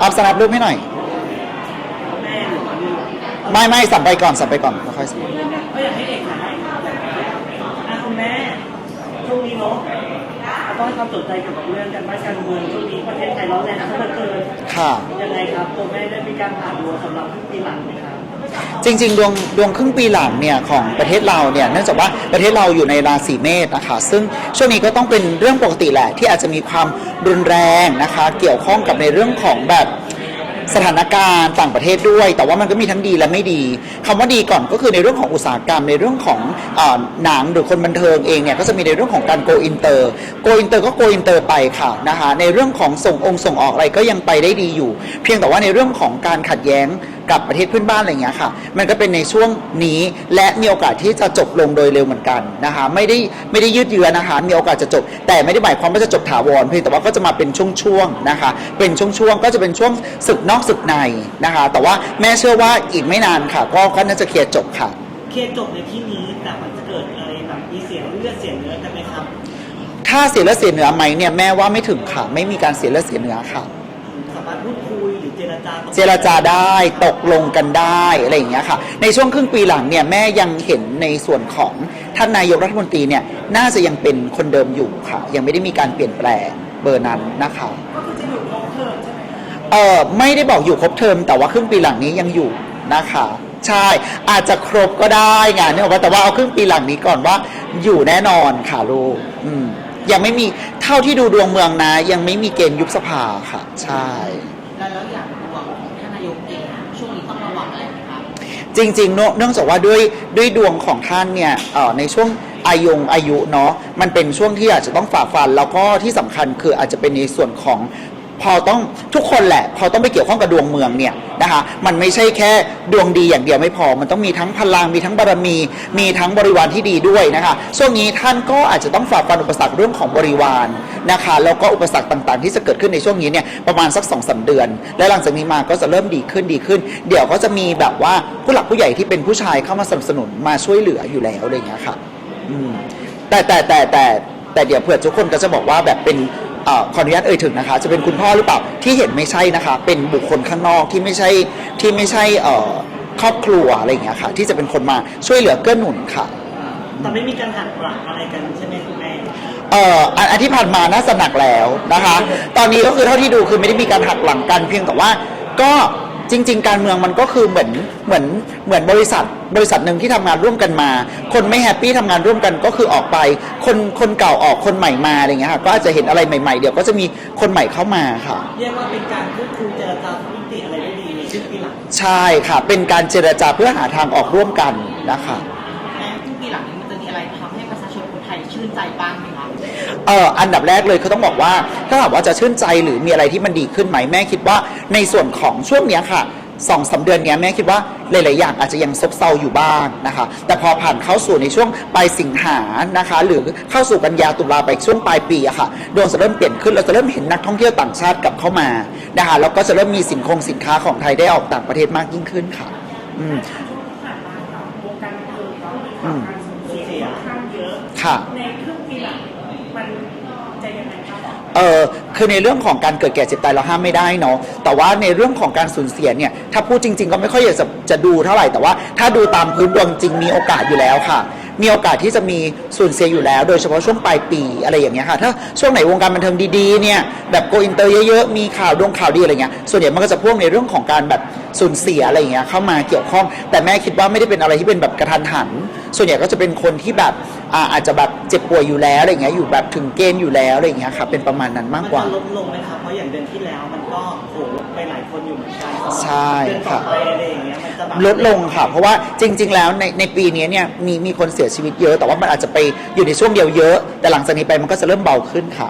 ออฟสนับรูปให้หน่อยแม่หรือว่าลูกไม่ไม่สับไปก่อนสับไปก่อนค่อยๆสับก็อยากให้เอกถ่ายให้อะคุณแม่ช่วงนี้เนาะต้องให้ความสนใจเกี่ยวกับเรื่องการบ้านการเมืองช่วงนี้ประเทศไทยร้อนแรงนะเหลือเกินค่ะยังไงครับตัวแม่ได้มีการผ่านดวงสำหรับปีหลังไหมครับ จริง ๆ ดวงดวงครึ่งปีหลังเนี่ยของประเทศเราเนี่ยเนื่องจากว่าประเทศเราอยู่ในราศีเมษนะคะซึ่งช่วงนี้ก็ต้องเป็นเรื่องปกติแหละที่อาจจะมีความรุนแรงนะคะ เกี่ยวข้องกับในเรื่องของแบบสถานการณ์ต่างประเทศด้วย แต่ว่ามันก็มีทั้งดีและไม่ดีคำว่าดีก่อนก็คือในเรื่องของอุตสาหกรรมในเรื่องของอหนังหรือคนบันเทิงเองเนี่ยก็จะมีในเรื่องของการ go inter go inter ก็ go inter ไปค่ะนะคะในเรื่องของส่งองค์ส่งออกอะไรก็ยังไปได้ดีอยู่ เพียงแต่ว่าในเรื่องของการขัดแย้ง กับประเทศเพื่อนบ้านอะไรอย่างเงี้ยค่ะ มันก็เป็นในช่วงนี้และมีโอกาสที่จะจบลงโดยเร็วเหมือนกันนะคะไม่ได้ไม่ได้ยืดเยื้อนะคะ มีโอกาสจะจบ แต่ไม่ได้หมายความว่าจะจบถาวรเพียงแต่ว่าก็จะมาเป็นช่วงๆนะคะ เป็นช่วงๆก็จะเป็นช่วงศึกนอกศึกในนะคะ แต่ว่าแม่เชื่อว่าอีกไม่นานค่ะ ก็ก็น่าจะเคลียร์จบค่ะเคลียร์จบในที่นี้แต่มันจะเกิดอะไรแบบมีเสียเลือดเสียเนื้อกันไหมครับถ้าเสียเลือดเสียเนื้อไหมเนี่ยแม่ว่าไม่ถึงค่ะ ไม่มีการเสียเลือดเสียเนื้อค่ะสามารถพูดคุยหรือ เจรจากับเจรจาได้ตกลงกันได้อะไรอย่างเงี้ยค่ะ ในช่วงครึ่งปีหลังเนี่ยแม่ยังเห็นในส่วนของท่านนายกรัฐมนตรีเนี่ยน่าจะยังเป็นคนเดิมอยู่ค่ะ ยังไม่ได้มีการเปลี่ยนแปลงเบอร์นั้นนะคะก็คือจะอยู่ครบเทอมใช่ไหมเออไม่ได้บอกอยู่ครบเทอมแต่ว่าครึ่งปีหลังนี้ยังอยู่นะคะใช่อาจจะครบก็ได้ไงเนี่ยบอกว่าแต่ว่าเอาครึ่งปีหลังนี้ก่อนว่า อยู่แน่นอนค่ะลูกอืมยังไม่มีเท่าที่ดูดวงเมืองนะ ยังไม่มีเกณฑ์ยุบสภาค่ะ ใช่ แล้วแล้วอย่างดวงของ จริงๆเนอะเนื่องจากว่าด้วยด้วยดวงของท่านเนี่ยเอ่อในช่วงอายุอายุเนาะมันเป็นช่วงที่อาจจะต้องฝ่าฟัน แล้วก็ที่สำคัญคืออาจจะเป็นในส่วนของ พอต้องทุกคนแหละ พอต้องไปเกี่ยวข้องกับดวงเมืองเนี่ยนะคะมันไม่ใช่แค่ดวงดีอย่างเดียวไม่พอ มันต้องมีทั้งพลังมีทั้งบารมี มีทั้งบริวารที่ดีด้วยนะคะช่วงนี้ท่านก็อาจจะต้องฝ่าฟันอุปสรรคเรื่องของบริวารนะคะแล้วก็อุปสรรคต่างๆ ที่จะเกิดขึ้นในช่วงนี้เนี่ยประมาณสักสองสาเดือน และหลังจากนี้มาก็จะเริ่มดีขึ้นดีขึ้น เดี๋ยวก็จะมีแบบว่าผู้หลักผู้ใหญ่ที่เป็นผู้ชายเข้ามาสนับสนุนมาช่วยเหลืออยู่แล้วอะไรอย่างเงี้ยค่ะอืมแต่แต่แต่แต่แต่เดี๋ยวเผื่อทุกคนก็จะบอกว่าแบบเป็น เอ่อขออนุญาตเอ่ยถึงนะคะ จะเป็นคุณพ่อหรือเปล่าที่เห็นไม่ใช่นะคะ เป็นบุคคลข้างนอกที่ไม่ใช่ที่ไม่ใช่เอ่อครอบครัวอะไรอย่างเงี้ยค่ะ ที่จะเป็นคนมาช่วยเหลือเกื้อหนุนค่ะ แต่ไม่มีการหักหลังอะไรกันใช่ไหมคุณแม่เอ่ออันอันที่ผ่านมาน่าจะหนักแล้วนะคะ ตอนนี้ก็คือเท่าที่ดูคือไม่ได้มีการหักหลังกันเพียงแต่ว่าก็ จริง ๆ การเมืองมันก็คือเหมือนเหมือนเหมือนบริษัท บริษัทหนึ่งที่ทำงานร่วมกันมา คนไม่แฮปปี้ทำงานร่วมกันก็คือออกไป คนคนเก่าออกคนใหม่มาอะไรอย่างเงี้ยค่ะก็อาจจะเห็นอะไรใหม่ๆ เดี๋ยวก็จะมีคนใหม่เข้ามาค่ะ เรียกว่าเป็นการพูดคุยเจรจาทุกมิติอะไรได้ดีในช่วงปีหลังใช่ค่ะ เป็นการเจรจาเพื่อหาทางออกร่วมกันนะคะแม้ครึ่งปีหลังนี้มันจะมีอะไรทำให้ประชาชนคนไทยชื่นใจบ้างไหมครับ เอ่ออันดับแรกเลยคือต้องบอกว่า ถ้าถามว่าจะชื่นใจหรือมีอะไรที่มันดีขึ้นไหมแม่คิดว่าในส่วนของช่วงเนี้ยค่ะสองสาเดือนเนี้ยแม่คิดว่าหลาย ๆ อย่างอาจจะยังซบเซาอยู่บ้างนะคะ แต่พอผ่านเข้าสู่ในช่วงปลายสิงหานะคะ หรือเข้าสู่กันยาตุลาไปช่วงปลายปีอะค่ะดวงจะเริ่มเปลี่ยนขึ้นเราจะเริ่มเห็นนักท่องเที่ยวต่างชาติกลับเข้ามานะคะแล้วก็จะเริ่มมีสินคงสินค้าของไทยได้ออกต่างประเทศมากยิ่งขึ้นค่ะ อืม อืมเสียค่อนข้างเยอะ ค่ะ ในครึ่งปีหลังมันจะยังไงครับ เออคือในเรื่องของการเกิดแก่เจ็บตายเราห้ามไม่ได้เนาะแต่ว่าในเรื่องของการสูญเสียเนี่ยถ้าพูดจริง ๆ ก็ไม่ค่อยอยากจะจะดูเท่าไหร่แต่ว่าถ้าดูตามพื้นดวงจริงมีโอกาสอยู่แล้วค่ะ มีโอกาสที่จะมีสูญเสียอยู่แล้ว โดยเฉพาะช่วงปลายปีอะไรอย่างเงี้ยค่ะถ้าช่วงไหนวงการบันเทิงดีๆเนี่ยแบบโกอินเตอร์เยอะๆมีข่าวดวงข่าวดีอะไรเงี้ยส่วนใหญ่มันก็จะพ่วงในเรื่องของการแบบสูญเสียอะไรอย่างเงี้ยเข้ามาเกี่ยวข้อง แต่แม่คิดว่าไม่ได้เป็นอะไรที่เป็นแบบกระทันหัน ส่วนใหญ่ก็จะเป็นคนที่แบบอ่าอาจจะแบบเจ็บป่วยอยู่แล้วอะไรเงี้ยอยู่แบบถึงเกณฑ์อยู่แล้วอะไรเงี้ยค่ะเป็นประมาณนั้นมากกว่า นจะลดลงไหมครับเพราะอย่างเดือนที่แล้วมันก็โหไปหลายคนอยู่เหมือนกันใช่เดือนต่อค่ะไปอะไรอย่างเงี้ยมันจะแบบ ลดลงค่ะ เพราะว่าจริง ๆ แล้วในในปีนี้เนี่ยมีมีคนเสียชีวิตเยอะ แต่ว่ามันอาจจะไปอยู่ในช่วงเดียวเยอะ แต่หลังจากนี้ไปมันก็จะเริ่มเบาขึ้นค่ะ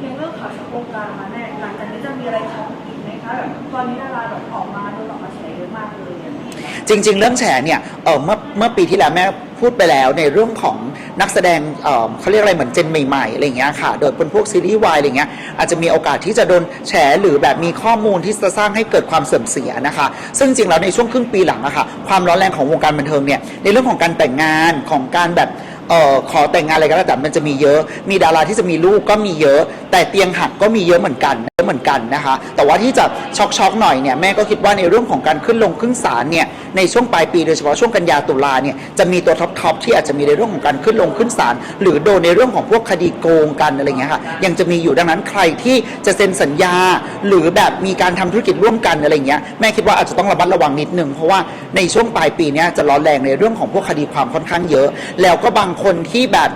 ในเรื่องข่าวจากวงการมาแน่หลังจากนี้จะมีอะไรทำอีกไหม คะแบบตอนนี้ดาราแบบออกมาโดนออกมาแฉเยอะมากเลยอย่างนี้จริง ๆ เรื่องแฉเนี่ยเออเมื่อเมื่อปีที่แล้วแม่พูดไปแล้วในเรื่องของนักแสดงเออเขาเรียกอะไรเหมือนเจนใหม่ๆอะไรอย่างเงี้ยค่ะ โดยเป็นพวกซีรีส์วายอะไรเงี้ยอาจจะมีโอกาสที่จะโดนแฉหรือแบบมีข้อมูลที่จะสร้างให้เกิดความเสื่อมเสียนะคะ ซึ่งจริงๆแล้วในช่วงครึ่งปีหลังอะค่ะความร้อนแรงของวงการบันเทิงเนี่ยในเรื่องของการแต่งงานของการแบบ เอ่อขอแต่งงานอะไรก็แล้วแต่มันจะมีเยอะ มีดาราที่จะมีลูกก็มีเยอะ แต่เตียงหักก็มีเยอะเหมือนกันเยอะเหมือนกันนะคะ แต่ว่าที่จะช็อกช็อกๆหน่อยเนี่ยแม่ก็คิดว่าในเรื่องของการขึ้นลงขึ้นศาลเนี่ยในช่วงปลายปีโดยเฉพาะช่วงกันยาตุลาเนี่ยจะมีตัวท็อปทอปที่อาจจะมีในเรื่องของการขึ้นลงขึ้นศาลหรือโดนในเรื่องของพวกคดีโกงกันอะไรเงี้ยค่ะยังจะมีอยู่ดังนั้นใครที่จะเซ็นสัญญา หรือแบบมีการทำธุรกิจร่วมกันอะไรเงี้ยแม่คิดว่าอาจจะต้องระมัดระวังนิดนึงเพราะว่าในช่วงปลายปีเนี้ยจะร้อนแรงในเรื่องของพวกคดีความค่อนข้างเยอะ แล้วก็บางคนที่แบบ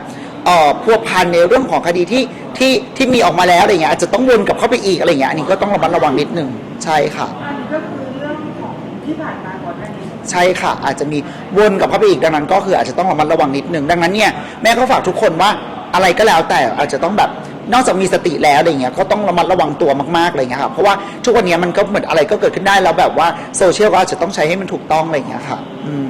เอ่อพัวพันในเรื่องของคดีที่ที่ที่มีออกมาแล้วอะไรเงี้ยอาจจะต้องวนกลับเข้าไปอีกอะไรเงี้ยอันนี้ก็ต้องระมัดระวังนิดนึงใช่ค่ะ อันนี้ก็คือเรื่องของที่ผ่านมาก่อนหน้านี้ ใช่ค่ะ อาจจะมีวนกลับเข้าไปอีกดังนั้น ก็คืออาจจะต้องระมัดระวังนิดนึงดังนั้นเนี่ยแม่ก็ฝากทุกคนว่าอะไรก็แล้วแต่อาจจะต้องแบบนอกจากมีสติแล้วอะไรเงี้ยก็ต้องระมัดระวังตัวมากๆอะไรเงี้ยค่ะเพราะว่าทุกวันนี้มันก็เหมือนอะไรก็เกิดขึ้นได้แล้วแบบว่าโซเชียลก็อาจจะต้องใช้ให้มันถูกต้องอะไรเงี้ยค่ะ อืม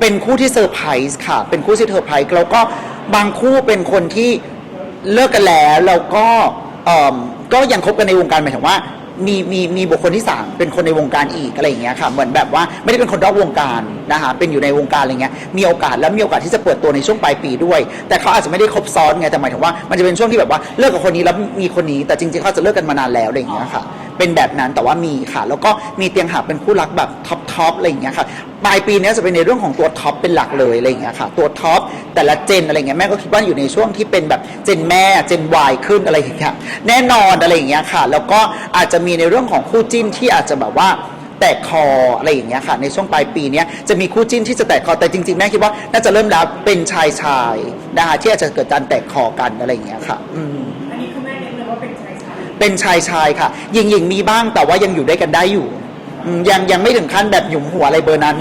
เป็นคู่ที่เซอร์ไพรส์ค่ะ เป็นคู่ที่เซอร์ไพรส์แล้วก็บางคู่เป็นคนที่เลิกกันแล้วแล้วก็เอิ่มก็ยังคบกันในวงการหมายถึงว่า มีมีมีบุคคลที่สามเป็นคนในวงการอีกอะไรอย่างเงี้ยค่ะเหมือนแบบว่าไม่ได้เป็นคนนอกวงการนะคะเป็นอยู่ในวงการอะไรเงี้ยมีโอกาสแล้วมีโอกาสที่จะเปิดตัวในช่วงปลายปีด้วย แต่เขาอาจจะไม่ได้คบซ้อนไงแต่หมายถึงว่ามันจะเป็นช่วงที่แบบว่าเลิกกับคนนี้แล้วมีคนนี้แต่จริงๆเขาจะเลิกกันมานานแล้วอะไรอย่างเงี้ยค่ะ เป็นแบบนั้นแต่ว่ามีค่ะ แล้วก็มีเตียงหักเป็นคู่รักแบบท็อ ทอปอะไรอย่างเงี้ยค่ะปลายปีเนี้ยจะเป็นในเรื่องของตัวท็อปเป็นหลักเลยอะไรอย่างเงี้ยค่ะตัวท็อปแต่ละเจนอะไรเงี้ยแม่ก็คิดว่าอยู่ในช่วงที่เป็นแบบเจนแม่เจนวายขึ้นอะไรอย่างเงี้ยแน่นอนอะไรอย่างเงี้ยค่ะ แล้วก็อาจจะมีในเรื่องของคู่จิ้นที่อาจจะแบบว่าแตกคออะไรอย่างเงี้ยค่ะ ในช่วงปลายปีเนี้ยจะมีคู่จิ้นที่จะแตกคอแต่จริงๆแม่คิดว่าน่าจะเริ่มแล้วเป็นชายชายนะคะที่อาจจะเกิดการแตกคอกันอะไรอย่างเงี้ยค่ะอืมอันนี้คือแม่เน้นเลยว่าเป็นชายชายเป็นชายชายค่ะหญิงหญิงมีบ้างแต่ว่ายังอยู่ด้วยกันได้อยู่ อืมยังยังไม่ถึงขั้นแบบหยุมหัวอะไรเบอร์นั้น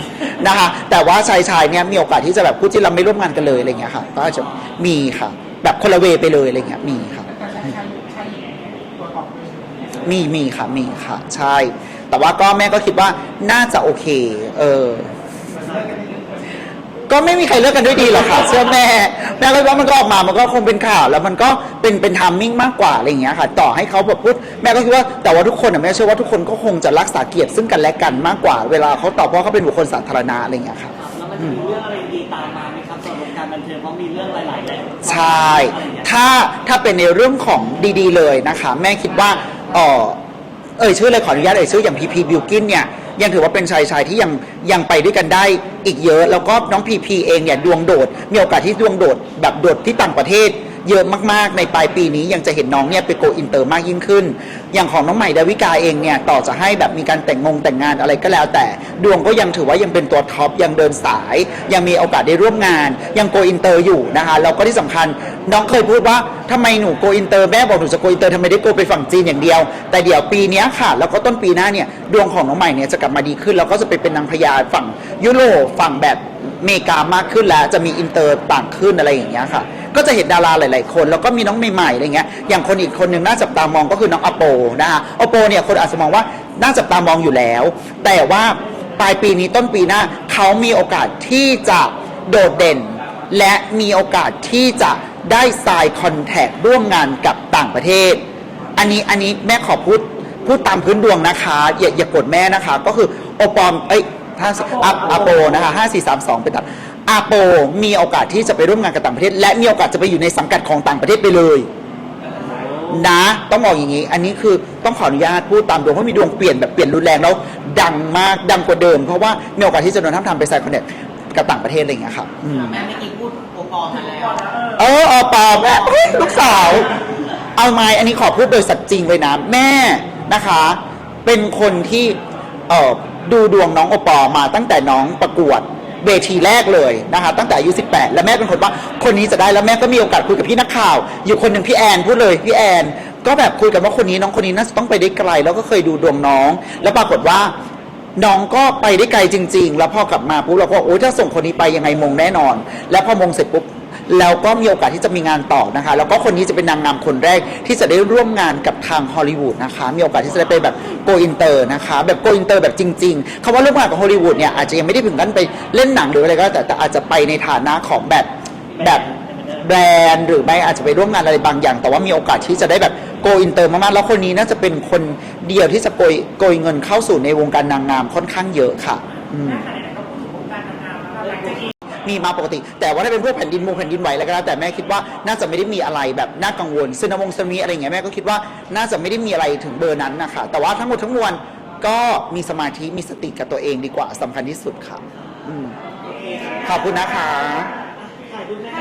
นะคะ แต่ว่าชายชายเนี่ยมีโอกาสที่จะแบบคู่จิ้นเราไม่ร่วมงานกันเลยอะไรเงี้ยค่ะ ก็อาจจะมีค่ะ แบบคนละเวไปเลยอะไรเงี้ยมีค่ะ แต่ชายชายชายหญิงตัวออกเลยมีมีค่ะมีค่ะ ใช่ แต่ว่าก็แม่ก็คิดว่าน่าจะโอเค เออก็ไม่มีใครเลิกกันด้วยดีหรอกค่ะ เชื่อแม่แม่ก็ว่ามันก็ออกมามันก็คงเป็นข่าว แล้วมันก็เป็นเป็นทามมิ่งมากกว่าอะไรอย่างเงี้ยค่ะ ต่อให้เขาแบบพูดแม่ก็คิดว่าแต่ว่าทุกคนอะแม่เชื่อว่าทุกคนก็คงจะรักษาเกียรติซึ่งกันและกันมากกว่าเวลาเขาตอบเพราะเขาเป็นบุคคลสาธารณะอะไรอย่างเงี้ยค่ะแล้วมันจะมีเรื่องอะไรดีตามมาไหมครับสำหรับวงการบันเทิงเพราะมีเรื่องหลายๆแหล่งใช่ ถ้าถ้าเป็นในเรื่องของดีๆ เลยนะคะ แม่คิดว่าเออเอ่ยชื่อเลยขออนุญาตเอ่ยชื่ออย่างพีพีบิวกินเนี่ย ยังถือว่าเป็นชายชายที่ยังยังไปด้วยกันได้อีกเยอะ แล้วก็น้องพีพีเองเนี่ยดวงโดดมีโอกาสที่ดวงโดดแบบโดดที่ต่างประเทศ เยอะมากๆในปลายปีนี้ยังจะเห็นน้องเนี่ยไปโกอินเตอร์มากยิ่งขึ้น อย่างของน้องใหม่ดาวิกาเองเนี่ยต่อจะให้แบบมีการแต่งงงแต่งงานอะไรก็แล้ว แต่ดวงก็ยังถือว่ายังเป็นตัวท็อปยังเดินสาย ยังมีโอกาสได้ร่วมงาน ยังโกอินเตอร์อยู่นะคะแล้วก็ที่สำคัญน้องเคยพูดว่าทำไมหนูโกอินเตอร์แม่บอกหนูจะโกอินเตอร์ทำไมได้โกไปฝั่งจีนอย่างเดียว แต่เดี๋ยวปีนี้ค่ะแล้วก็ต้นปีหน้าเนี่ยดวงของน้องใหม่เนี่ยจะกลับมาดีขึ้น แล้วก็จะไปเป็นนางพญาฝั่งยุโรปฝั่งแบบเมกามากขึ้นแล้วจะมีอินเตอร์ต่างขึ้นอะไรอย่างเงี้ยค่ะ ก็จะเห็นดาราหลาย ๆ คน แล้วก็มีน้องใหม่ๆอะไรเงี้ยอย่างคนอีกคนหนึ่งน่าจับตามองก็คือน้องอโปนะคะอโปเนี่ยคนอาจจะมองว่าน่าจับตามองอยู่แล้ว แต่ว่าปลายปีนี้ต้นปีหน้าเขามีโอกาสที่จะโดดเด่น และมีโอกาสที่จะได้สายคอนแทคร่วมงานกับต่างประเทศ อันนี้อันนี้แม่ขอพูดพูดตามพื้นดวงนะคะ อย่าอย่ากดแม่นะคะ ก็คือโอปอมเอ้ยห้าอาอโปนะคะห้าสี่สามสองเป็นตัด อาโปมีโอกาสที่จะไปร่วมงานกับต่างประเทศ และมีโอกาสจะไปอยู่ในสังกัดของต่างประเทศไปเลย นะ ต้องบอกอย่างนี้ อันนี้คือต้องขออนุญาตพูดตามดวงเพราะมีดวงเปลี่ยนแบบเปลี่ยนรุนแรงแล้วดังมากดังกว่าเดิม เพราะว่ามีโอกาสที่จะโดนท่ามทำไปใส่คอนเนคกับต่างประเทศอะไรอย่างเงี้ยครับอืมแม่เมื่อกี้พูดโอปอล์มาแล้ว เออเอาปอแม่เฮ้ยลูกสาว เอาไม้อันนี้ขอพูดโดยสัตย์จริงเลยนะ แม่นะคะ เป็นคนที่เออดูดวงน้องโอปอมาตั้งแต่น้องประกวด เวทีแรกเลยนะคะตั้งแต่อายุ 18 แล้วแม่เป็นคนว่าคนนี้จะได้แล้วแม่ก็มีโอกาสคุยกับพี่นักข่าว อยู่คนหนึ่งพี่แอนพูดเลยพี่แอน ก็แบบคุยกันว่าคนนี้น้องคนนี้น่าจะต้องไปได้ไกล แล้วก็เคยดูดวงน้อง แล้วปรากฏว่าน้องก็ไปได้ไกลจริง ๆ แล้วพอกลับมาปุ๊บเราก็โอ้ถ้าส่งคนนี้ไปยังไงมงแน่นอน แล้วพอมงเสร็จปุ๊บ แล้วก็มีโอกาสที่จะมีงานต่อนะคะ แล้วก็คนนี้จะเป็นนางงามคนแรกที่จะได้ร่วมงานกับทางฮอลลีวูดนะคะ มีโอกาสที่จะได้ไปแบบโกอินเตอร์นะคะ แบบโกอินเตอร์แบบจริงๆคำว่าร่วมงานกับฮอลลีวูดเนี่ยอาจจะยังไม่ได้ถึงขั้นไปเล่นหนังหรืออะไรก็แล้วแต่แต่อาจจะไปในฐานะของแบบแบบแบรนด์หรือไม่อาจจะไปร่วมงานอะไรบางอย่าง แต่ว่ามีโอกาสที่จะได้แบบโกอินเตอร์มากๆ แล้วคนนี้น่าจะเป็นคนเดียวที่จะโกยโกยเงินเข้าสู่ในวงการนางงามค่อนข้างเยอะค่ะ อืม มีมีมาปกติ แต่ว่าถ้าเป็นพวกแผ่นดินมงแผ่นดินไหวอะไรก็แล้วแต่แม่คิดว่าน่าจะไม่ได้มีอะไรแบบน่ากังวลซึนามงซึนามิอะไรอย่างเงี้ยแม่ก็คิดว่าน่าจะไม่ได้มีอะไรถึงเบอร์นั้นนะคะแต่ว่าทั้งหมดทั้งมวลก็มีสมาธิมีสติกับตัวเองดีกว่าสำคัญที่สุดค่ะอืมขอบคุณนะคะ